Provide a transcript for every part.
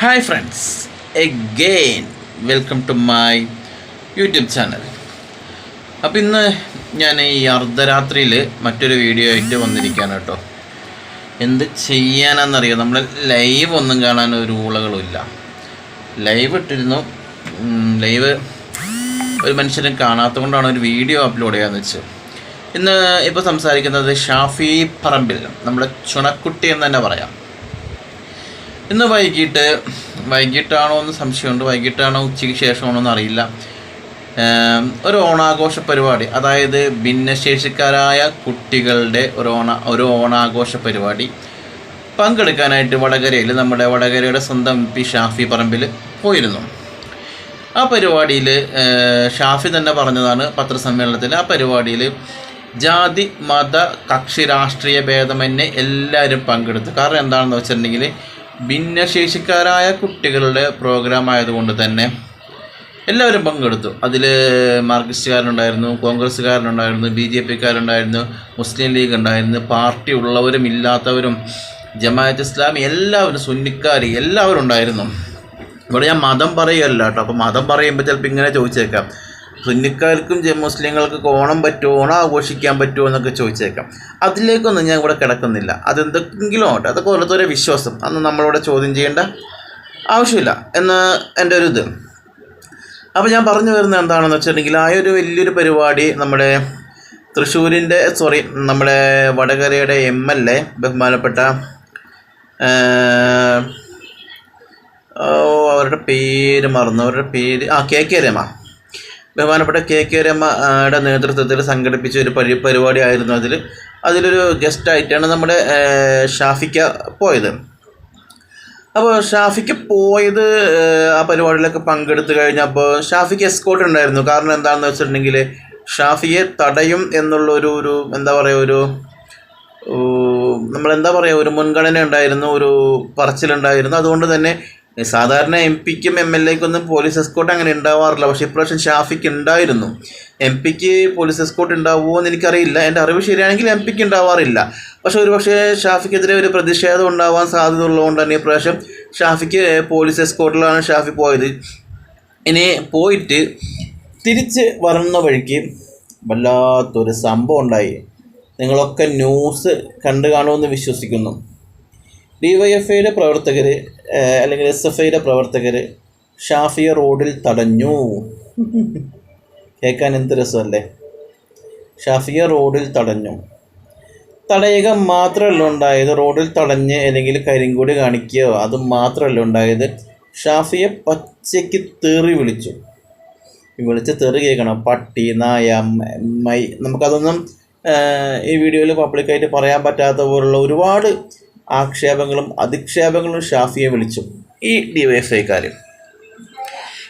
Hi friends again welcome to my YouTube channel അപ്പോൾ ഇന്ന് ഞാൻ ഈ അർദ്ധരാത്രിയിൽ മറ്റൊരു വീഡിയോ ആയിട്ട് വന്നിരിക്കുകയാണ് കേട്ടോ. എന്ത് ചെയ്യാനാണെന്നറിയാം നമ്മൾ ലൈവ് ഒന്നും കാണാൻ ഒരു ഊളകളുമില്ല ലൈവ് ഇട്ടിരുന്നു. ലൈവ് ഒരു മനുഷ്യനെ കാണാത്തത് കൊണ്ടാണ് ഒരു വീഡിയോ അപ്ലോഡ് ചെയ്യാന്ന് വെച്ചത്. ഇന്ന് ഇപ്പോൾ സംസാരിക്കുന്നത് ഷാഫി പറമ്പിൽ നമ്മുടെ ചുണക്കുട്ടി എന്ന് തന്നെ പറയാം. ഇന്ന് വൈകിട്ട് വൈകിട്ടാണോ എന്ന് സംശയമുണ്ട്. വൈകിട്ടാണോ ഉച്ചയ്ക്ക് ശേഷമാണോ എന്ന് അറിയില്ല. ഒരു ഓണാഘോഷ പരിപാടി അതായത് ഭിന്നശേഷിക്കാരായ കുട്ടികളുടെ ഒരു ഓണ ഒരു ഓണാഘോഷ പരിപാടി. പങ്കെടുക്കാനായിട്ട് വടകരയിൽ നമ്മുടെ വടകരയുടെ സ്വന്തം പി ഷാഫി പറമ്പിൽ പോയിരുന്നു. ആ പരിപാടിയിൽ ഷാഫി തന്നെ പറഞ്ഞതാണ് പത്രസമ്മേളനത്തിൽ ആ പരിപാടിയിൽ ജാതി മത കക്ഷി രാഷ്ട്രീയ ഭേദമന്യേ എല്ലാവരും പങ്കെടുത്തു. കാരണം എന്താണെന്ന് വെച്ചിട്ടുണ്ടെങ്കിൽ ഭിന്നശേഷിക്കാരായ കുട്ടികളുടെ പ്രോഗ്രാം ആയതുകൊണ്ട് തന്നെ എല്ലാവരും പങ്കെടുത്തു. അതിൽ മാർക്സിസ്റ്റുകാരുണ്ടായിരുന്നു കോൺഗ്രസ്സുകാരുണ്ടായിരുന്നു ബി ജെ പിക്കാരുണ്ടായിരുന്നു മുസ്ലിം ലീഗ് ഉണ്ടായിരുന്നു പാർട്ടി ഉള്ളവരും ഇല്ലാത്തവരും ജമാഅത്ത് ഇസ്ലാമി എല്ലാവരും സുന്നിക്കാർ എല്ലാവരും ഉണ്ടായിരുന്നു ഇവിടെ ഞാൻ മതം പറയുകയല്ല കേട്ടോ. അപ്പോൾ മതം പറയുമ്പോൾ ചിലപ്പോൾ ഇങ്ങനെ ചോദിച്ചേക്കാം. സുന്നിക്കാർക്കും മുസ്ലിങ്ങൾക്കും ഓണം പറ്റുമോ? ഓണം ആഘോഷിക്കാൻ പറ്റുമോ എന്നൊക്കെ ചോദിച്ചേക്കാം. അതിലേക്കൊന്നും ഞാൻ ഇവിടെ കിടക്കുന്നില്ല. അതെന്തെങ്കിലും ആവട്ടെ. അതൊക്കെ ഓരോരുത്തരെ വിശ്വാസം. അന്ന് നമ്മളിവിടെ ചോദ്യം ചെയ്യേണ്ട ആവശ്യമില്ല. എന്ന് എന്റെ ഒരു ഇത്. അപ്പോൾ ഞാൻ പറഞ്ഞു വരുന്നത് എന്താണെന്ന് വെച്ചിട്ടുണ്ടെങ്കിൽ ആ ഒരു വലിയൊരു പരിപാടി നമ്മുടെ തൃശ്ശൂരിന്റെ സോറി നമ്മുടെ വടകരയുടെ എം എൽ എ ബഹുമാനപ്പെട്ട അവരുടെ പേര് മറന്നു. അവരുടെ പേര് ആ കെ കെ രമ. ബഹുമാനപ്പെട്ട കെ കെ രമയുടെ നേതൃത്വത്തിൽ സംഘടിപ്പിച്ച ഒരു പരി പരിപാടി ആയിരുന്നു അതിൽ. അതിലൊരു ഗസ്റ്റായിട്ടാണ് നമ്മുടെ ഷാഫിക്ക പോയത്. അപ്പോൾ ഷാഫിക്ക് പോയത് ആ പരിപാടിയിലൊക്കെ പങ്കെടുത്തു കഴിഞ്ഞപ്പോൾ ഷാഫിക്ക് എസ്കോട്ട് ഉണ്ടായിരുന്നു. കാരണം എന്താണെന്ന് വെച്ചിട്ടുണ്ടെങ്കിൽ ഷാഫിയെ തടയും എന്നുള്ള ഒരു ഒരു എന്താ പറയുക ഒരു നമ്മളെന്താ പറയുക ഒരു മുൻഗണന ഉണ്ടായിരുന്നു ഒരു പറച്ചിലുണ്ടായിരുന്നു. അതുകൊണ്ട് തന്നെ സാധാരണ എം പിക്കും എം എൽ എക്കൊന്നും പോലീസ് എസ്കോട്ട് അങ്ങനെ ഉണ്ടാവാറില്ല. പക്ഷേ ഇപ്രാവശ്യം ഷാഫിക്ക് ഉണ്ടായിരുന്നു. എം പിക്ക് പോലീസ് എസ്കോട്ട് ഉണ്ടാവുമോ എന്ന് എനിക്കറിയില്ല. എന്റെ അറിവ് ശരിയാണെങ്കിൽ എം പിക്ക് ഉണ്ടാവാറില്ല. പക്ഷേ ഒരു പക്ഷേ ഷാഫിക്കെതിരെ ഒരു പ്രതിഷേധം ഉണ്ടാവാൻ സാധ്യത ഉള്ളതുകൊണ്ട് തന്നെ ഇപ്രാവശ്യം ഷാഫിക്ക് പോലീസ് എസ്കോട്ടിലാണ് ഷാഫി പോയത്. ഇനി പോയിട്ട് തിരിച്ച് വരുന്ന വഴിക്ക് വല്ലാത്തൊരു സംഭവം ഉണ്ടായി. നിങ്ങളൊക്കെ ന്യൂസ് കണ്ടു കാണുമെന്ന് വിശ്വസിക്കുന്നു. ഡി വൈ എഫ് ഐയുടെ പ്രവർത്തകർ അല്ലെങ്കിൽ എസ് എഫ് ഐയുടെ പ്രവർത്തകർ ഷാഫിയ റോഡിൽ തടഞ്ഞു. കേൾക്കാൻ എന്ത് രസമല്ലേ? ഷാഫിയ റോഡിൽ തടഞ്ഞു. തടയുക മാത്രമല്ല ഉണ്ടായത് റോഡിൽ തടഞ്ഞ് അല്ലെങ്കിൽ കരിങ്കൂടി കാണിക്കുകയോ അത് മാത്രമല്ല ഉണ്ടായത് ഷാഫിയെ പച്ചയ്ക്ക് തെറി വിളിച്ചു. വിളിച്ച് തെറി കേൾക്കണം. പട്ടി നായ മ- നമുക്കതൊന്നും ഈ വീഡിയോയിൽ പബ്ലിക്കായിട്ട് പറയാൻ പറ്റാത്ത പോലുള്ള ഒരുപാട് ആക്ഷേപങ്ങളും അധിക്ഷേപങ്ങളും ഷാഫിയെ വിളിച്ചു. ഈ ഡി വൈ എഫ് ഐക്കാർ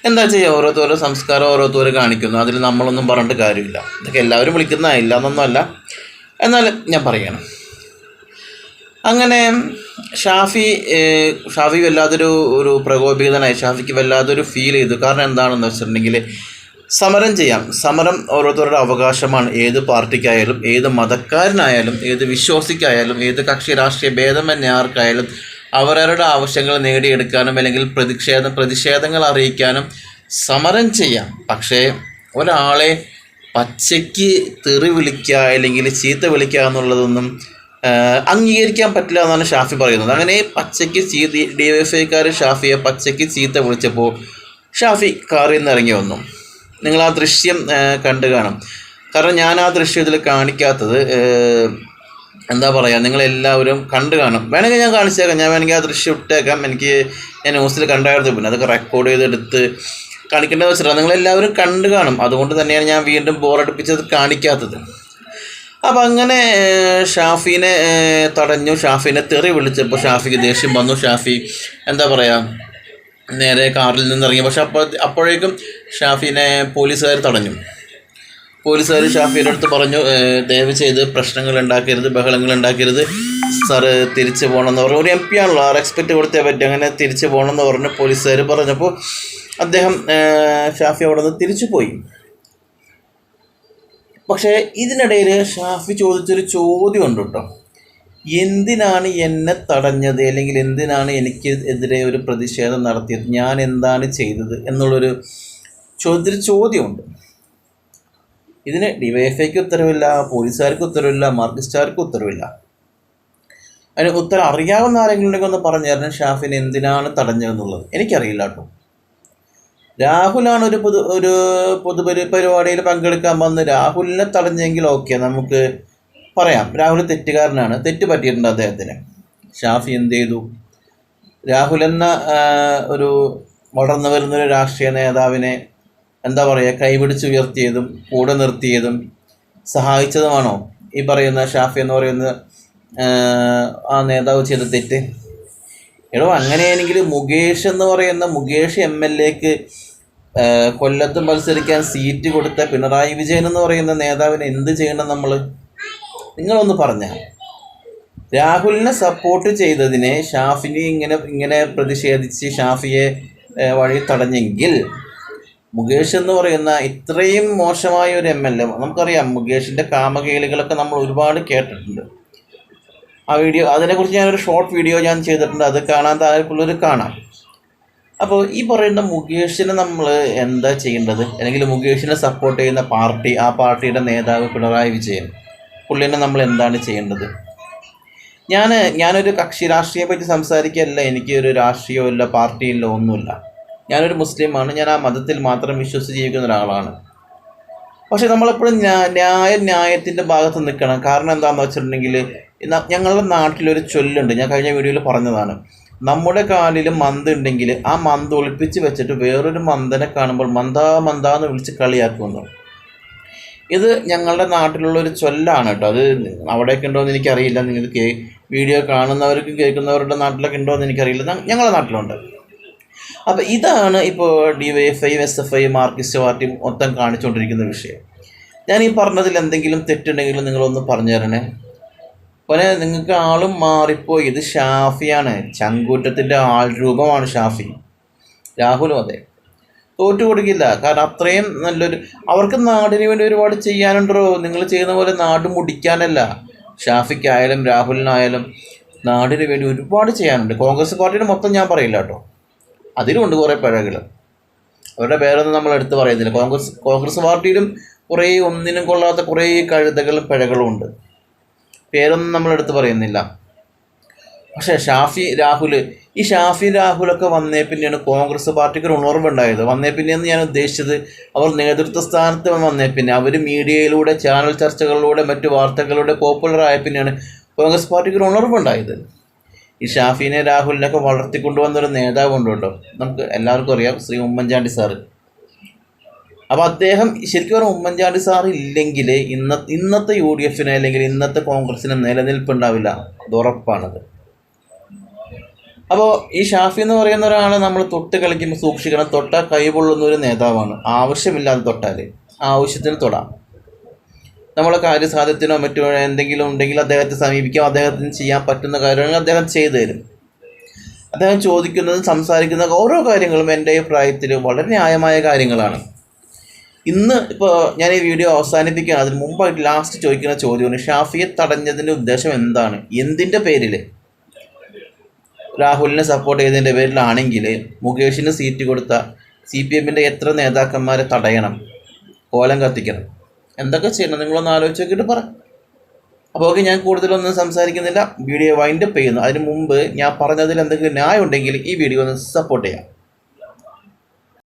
എന്താ ചെയ്യുക ഓരോരുത്തരും സംസ്കാരം ഓരോരുത്തരും കാണിക്കുന്നു. അതിൽ നമ്മളൊന്നും പറഞ്ഞിട്ട് കാര്യമില്ല. ഇതൊക്കെ എല്ലാവരും വിളിക്കുന്ന ഇല്ല എന്നൊന്നുമല്ല എന്നാലും ഞാൻ പറയണം. അങ്ങനെ ഷാഫി ഷാഫി വല്ലാതൊരു ഒരു പ്രകോപിതനായി. ഷാഫിക്ക് വല്ലാതൊരു ഫീൽ ചെയ്തു. കാരണം എന്താണെന്ന് വെച്ചിട്ടുണ്ടെങ്കിൽ സമരം ചെയ്യാം. സമരം ഓരോരുത്തരുടെ അവകാശമാണ്. ഏത് പാർട്ടിക്കായാലും ഏത് മതക്കാരനായാലും ഏത് വിശ്വാസിക്കായാലും ഏത് കക്ഷി രാഷ്ട്രീയ ഭേദമന്യേ ആർക്കായാലും അവരവരുടെ ആവശ്യങ്ങൾ നേടിയെടുക്കാനും അല്ലെങ്കിൽ പ്രതിഷേധം പ്രതിഷേധങ്ങൾ അറിയിക്കാനും സമരം ചെയ്യാം. പക്ഷേ ഒരാളെ പച്ചയ്ക്ക് തെറി വിളിക്കുക അല്ലെങ്കിൽ ചീത്ത വിളിക്കുക എന്നുള്ളതൊന്നും അംഗീകരിക്കാൻ പറ്റില്ല എന്നാണ് ഷാഫി പറയുന്നത്. അങ്ങനെ പച്ചയ്ക്ക് ചീത്ത ഡി എഫ് ഐക്കാർ ഷാഫിയെ പച്ചയ്ക്ക് ചീത്ത വിളിച്ചപ്പോൾ ഷാഫി കാറിൽ നിന്ന് ഇറങ്ങി വന്നു. നിങ്ങൾ ആ ദൃശ്യം കണ്ടു കാണും. കാരണം ഞാൻ ആ ദൃശ്യം ഇതിൽ കാണിക്കാത്തത് എന്താ പറയുക നിങ്ങളെല്ലാവരും കണ്ടു കാണും. വേണമെങ്കിൽ ഞാൻ കാണിച്ചേക്കാം. ഞാൻ വേണമെങ്കിൽ ആ ദൃശ്യം ഇട്ടേക്കാം. എനിക്ക് ഞാൻ ന്യൂസിൽ കണ്ടായിരുന്നു. പിന്നെ അതൊക്കെ റെക്കോർഡ് ചെയ്തെടുത്ത് കാണിക്കേണ്ടത് വെച്ചിട്ടാണ് നിങ്ങളെല്ലാവരും കണ്ടു കാണും. അതുകൊണ്ട് തന്നെയാണ് ഞാൻ വീണ്ടും ബോറടിപ്പിച്ചത് കാണിക്കാത്തത്. അപ്പം അങ്ങനെ ഷാഫിനെ തടഞ്ഞു. ഷാഫിനെ തെറി വിളിച്ചപ്പോൾ ഷാഫിക്ക് ദേഷ്യം വന്നു. ഷാഫി എന്താ പറയുക നേരെ കാറിൽ നിന്ന് ഇറങ്ങി. പക്ഷെ അപ്പോൾ അപ്പോഴേക്കും ഷാഫിനെ പോലീസുകാർ തടഞ്ഞു. പോലീസുകാർ ഷാഫിയുടെ അടുത്ത് പറഞ്ഞു "ഏഹ്, ദയവ് ചെയ്ത് പ്രശ്നങ്ങൾ ഉണ്ടാക്കരുത് ബഹളങ്ങൾ ഉണ്ടാക്കരുത്. സാറ് തിരിച്ചു പോകണമെന്ന് പറഞ്ഞു. ഒരു എം പി ആണല്ലോ ആ റെസ്പെക്റ്റ് കൊടുത്തേ പറ്റി. അങ്ങനെ തിരിച്ചു പോകണമെന്ന് പറഞ്ഞ് പോലീസുകാർ പറഞ്ഞപ്പോൾ അദ്ദേഹം ഷാഫി അവിടെ നിന്ന് തിരിച്ചു പോയി. പക്ഷേ ഇതിനിടയിൽ ഷാഫി ചോദിച്ചൊരു ചോദ്യം ഉണ്ട് കേട്ടോ. എന്തിനാണ് എന്നെ തടഞ്ഞത്? അല്ലെങ്കിൽ എന്തിനാണ് എനിക്ക് എതിരെ ഒരു പ്രതിഷേധം നടത്തിയത്? ഞാൻ എന്താണ് ചെയ്തത്? എന്നുള്ളൊരു ചോദ്യത്തിൽ ചോദ്യമുണ്ട്. ഇതിന് ഡിവൈഎഫ്ഐക്ക് ഉത്തരവില്ല പോലീസുകാർക്ക് ഉത്തരവില്ല മാർഗിസ്റ്റുകാർക്ക് ഉത്തരവില്ല. അതിന് ഉത്തരം അറിയാവുന്ന ആരെങ്കിലും ഒന്ന് പറഞ്ഞു തരണം ഷാഫിന് എന്തിനാണ് തടഞ്ഞതെന്നുള്ളത്. എനിക്കറിയില്ല കേട്ടോ. രാഹുലാണ് ഒരു പൊതു ഒരു പൊതുപരി പരിപാടിയിൽ പങ്കെടുക്കാൻ വന്ന് രാഹുലിനെ തടഞ്ഞെങ്കിൽ ഓക്കെ നമുക്ക് പറയാം. രാഹുൽ തെറ്റുകാരനാണ്. തെറ്റ് പറ്റിയിട്ടുണ്ട് അദ്ദേഹത്തിന്. ഷാഫി എന്ത് ചെയ്തു? രാഹുൽ എന്ന ഒരു വളർന്നു വരുന്നൊരു രാഷ്ട്രീയ നേതാവിനെ എന്താ പറയുക കൈപിടിച്ച് ഉയർത്തിയതും കൂടെ നിർത്തിയതും സഹായിച്ചതുമാണോ? ഈ പറയുന്ന ഷാഫി എന്ന് പറയുന്ന ആ, നേതാവ് ചെയ്ത തെറ്റ്. എടോ അങ്ങനെയാണെങ്കിൽ മുകേഷ് എന്ന് പറയുന്ന മുകേഷ് എം എൽ എക്ക് കൊല്ലത്ത് മത്സരിക്കാൻ സീറ്റ് കൊടുത്ത പിണറായി വിജയൻ എന്ന് പറയുന്ന നേതാവിനെ എന്ത് ചെയ്യണം നമ്മൾ നിങ്ങളൊന്ന് പറഞ്ഞാൽ രാഹുലിനെ സപ്പോർട്ട് ചെയ്തതിനെ ഷാഫിനെ ഇങ്ങനെ ഇങ്ങനെ പ്രതിഷേധിച്ച് ഷാഫിയെ വഴി തടഞ്ഞെങ്കിൽ മുകേഷ് എന്ന് പറയുന്ന ഇത്രയും മോശമായ ഒരു എം എൽ എ നമുക്കറിയാം മുകേഷിന്റെ കാമകേളികളൊക്കെ നമ്മൾ ഒരുപാട് കേട്ടിട്ടുണ്ട്. ആ വീഡിയോ അതിനെക്കുറിച്ച് ഞാനൊരു ഷോർട്ട് വീഡിയോ ഞാൻ ചെയ്തിട്ടുണ്ട്. അത് കാണാൻ താല്പര്യമുള്ളവർ കാണാം. അപ്പോൾ ഈ പറയുന്ന മുകേഷിനെ നമ്മൾ എന്താ ചെയ്യേണ്ടത്? അല്ലെങ്കിൽ മുകേഷിനെ സപ്പോർട്ട് ചെയ്യുന്ന പാർട്ടി ആ പാർട്ടിയുടെ നേതാവ് പിണറായി വിജയൻ പുള്ളിനെ നമ്മൾ എന്താണ് ചെയ്യേണ്ടത്? ഞാൻ ഞാനൊരു കക്ഷി രാഷ്ട്രീയം പറ്റി സംസാരിക്കുകയല്ല. എനിക്കൊരു രാഷ്ട്രീയമില്ല പാർട്ടിയില്ല ഒന്നുമില്ല. ഞാനൊരു മുസ്ലിമാണ് ഞാൻ ആ മതത്തിൽ മാത്രം വിശ്വസിച്ച് ജീവിക്കുന്ന ഒരാളാണ്. പക്ഷെ നമ്മളെപ്പോഴും ന്യാ- ന്യായ ന്യായത്തിന്റെ ഭാഗത്ത് നിൽക്കണം. കാരണം എന്താണെന്ന് വെച്ചിട്ടുണ്ടെങ്കിൽ ഞങ്ങളുടെ നാട്ടിലൊരു ചൊല്ലുണ്ട് ഞാൻ കഴിഞ്ഞ വീഡിയോയിൽ പറഞ്ഞതാണ്. നമ്മുടെ കാലിൽ മന്ത് ഉണ്ടെങ്കിൽ ആ മന്ത് ഒളിപ്പിച്ച് വെച്ചിട്ട് വേറൊരു മന്ദനെ കാണുമ്പോൾ മന്ദാ മന്ദാ എന്ന് വിളിച്ച് കളിയാക്കുന്നു ഇത് ഞങ്ങളുടെ നാട്ടിലുള്ള ഒരു ചൊല്ലാണ് കേട്ടോ. അത് അവിടെയൊക്കെ ഉണ്ടോ എന്ന് എനിക്കറിയില്ല. നിങ്ങൾക്ക് വീഡിയോ കാണുന്നവർക്കും കേൾക്കുന്നവരുടെ നാട്ടിലൊക്കെ ഉണ്ടോ എന്ന് എനിക്കറിയില്ല ഞങ്ങളുടെ നാട്ടിലുണ്ട്. അപ്പോൾ ഇതാണ് ഇപ്പോൾ D Y F I S F I Marxist party മൊത്തം കാണിച്ചുകൊണ്ടിരിക്കുന്ന വിഷയം. ഞാൻ ഈ പറഞ്ഞതിൽ എന്തെങ്കിലും തെറ്റുണ്ടെങ്കിലും നിങ്ങളൊന്ന് പറഞ്ഞു തരണേ പോലെ നിങ്ങൾക്ക് ആളും മാറിപ്പോയി. ഇത് ഷാഫിയാണ്. ചങ്കൂറ്റത്തിന്റെ ആൾ രൂപമാണ് ഷാഫി. രാഹുലും അതെ. തോറ്റു കൊടുക്കില്ല. കാരണം അത്രയും നല്ലൊരു അവർക്ക് നാടിന് വേണ്ടി ഒരുപാട് ചെയ്യാനുണ്ടോ നിങ്ങൾ ചെയ്യുന്ന പോലെ നാട് മുടിക്കാനല്ല. ഷാഫിക്കായാലും രാഹുലിനായാലും നാടിന് വേണ്ടി ഒരുപാട് ചെയ്യാനുണ്ട്. കോൺഗ്രസ് പാർട്ടിയുടെ മൊത്തം ഞാൻ പറയില്ല കേട്ടോ. അതിലുമുണ്ട് കുറേ പിഴകൾ. അവരുടെ പേരൊന്നും നമ്മൾ എടുത്ത് പറയുന്നില്ല. കോൺഗ്രസ് കോൺഗ്രസ് പാർട്ടിയിലും കുറേ ഒന്നിനും കൊള്ളാത്ത കുറേ കഴുതകളും പിഴകളും ഉണ്ട്. പേരൊന്നും നമ്മൾ എടുത്ത് പറയുന്നില്ല. പക്ഷേ ഷാഫി രാഹുൽ ഈ ഷാഫി രാഹുലൊക്കെ വന്നേ പിന്നെയാണ് കോൺഗ്രസ് പാർട്ടിക്ക് ഒരു ഉണർവുണ്ടായത്. വന്നേ പിന്നെയെന്ന് ഞാൻ ഉദ്ദേശിച്ചത് അവർ നേതൃത്വ സ്ഥാനത്ത് വന്നേ പിന്നെ. അവർ മീഡിയയിലൂടെ ചാനൽ ചർച്ചകളിലൂടെ മറ്റു വാർത്തകളിലൂടെ പോപ്പുലർ ആയ പിന്നെയാണ് കോൺഗ്രസ് പാർട്ടിക്ക് ഒരു ഉണർവുണ്ടായത്. ഈ ഷാഫിനെ രാഹുലിനൊക്കെ വളർത്തിക്കൊണ്ടുവന്നൊരു നേതാവ് കേട്ടോ നമുക്ക് എല്ലാവർക്കും അറിയാം ശ്രീ ഉമ്മൻചാണ്ടി സാറ്. അപ്പോൾ അദ്ദേഹം ശരിക്കും പറഞ്ഞാൽ ഉമ്മൻചാണ്ടി സാർ ഇല്ലെങ്കിൽ ഇന്ന ഇന്നത്തെ യു ഡി എഫിന് അല്ലെങ്കിൽ ഇന്നത്തെ കോൺഗ്രസിന് നിലനിൽപ്പുണ്ടാവില്ല. അത് ഉറപ്പാണത്. അപ്പോൾ ഈ ഷാഫി എന്ന് പറയുന്ന ഒരാൾ നമ്മൾ തൊട്ട് കളിക്കുമ്പോൾ സൂക്ഷിക്കണം. തൊട്ടാൽ കൈ പൊള്ളുന്ന ഒരു നേതാവാണ്. ആവശ്യമില്ലാതെ തൊട്ടാൽ ആവശ്യത്തിന് തൊടാം. നമ്മളെ കാര്യസാധ്യത്തിനോ മറ്റോ എന്തെങ്കിലും ഉണ്ടെങ്കിൽ അദ്ദേഹത്തെ സമീപിക്കാം അദ്ദേഹത്തിന് ചെയ്യാൻ പറ്റുന്ന കാര്യങ്ങൾ അദ്ദേഹം ചെയ്തു തരും. അദ്ദേഹം ചോദിക്കുന്നതും സംസാരിക്കുന്ന ഓരോ കാര്യങ്ങളും എന്റെ അഭിപ്രായത്തിൽ വളരെ ന്യായമായ കാര്യങ്ങളാണ്. ഇന്ന് ഇപ്പോൾ ഞാൻ ഈ വീഡിയോ അവസാനിപ്പിക്കുകയാണ്. അതിന് മുമ്പായിട്ട് ലാസ്റ്റ് ചോദിക്കുന്ന ചോദ്യമാണ് ഷാഫിയെ തടഞ്ഞതിന്റെ ഉദ്ദേശം എന്താണ്? എന്തിന്റെ പേരിൽ? രാഹുലിനെ സപ്പോർട്ട് ചെയ്തതിന്റെ പേരിലാണെങ്കിൽ മുകേഷിന് സീറ്റ് കൊടുത്ത സി പി എമ്മിന്റെ എത്ര നേതാക്കന്മാരെ തടയണം? കോലം കത്തിക്കണം. എന്തൊക്കെ ചെയ്യണം? നിങ്ങളൊന്ന് ആലോചിച്ച് നോക്കിയിട്ട് പറ. അപ്പോൾ ഓക്കെ ഞാൻ കൂടുതലൊന്നും സംസാരിക്കുന്നില്ല. വീഡിയോ വൈൻഡപ്പ് ചെയ്യുന്നു. അതിന് മുമ്പ് ഞാൻ പറഞ്ഞതിൽ എന്തെങ്കിലും ന്യായം ഉണ്ടെങ്കിൽ ഈ വീഡിയോ ഒന്ന് സപ്പോർട്ട് ചെയ്യാം.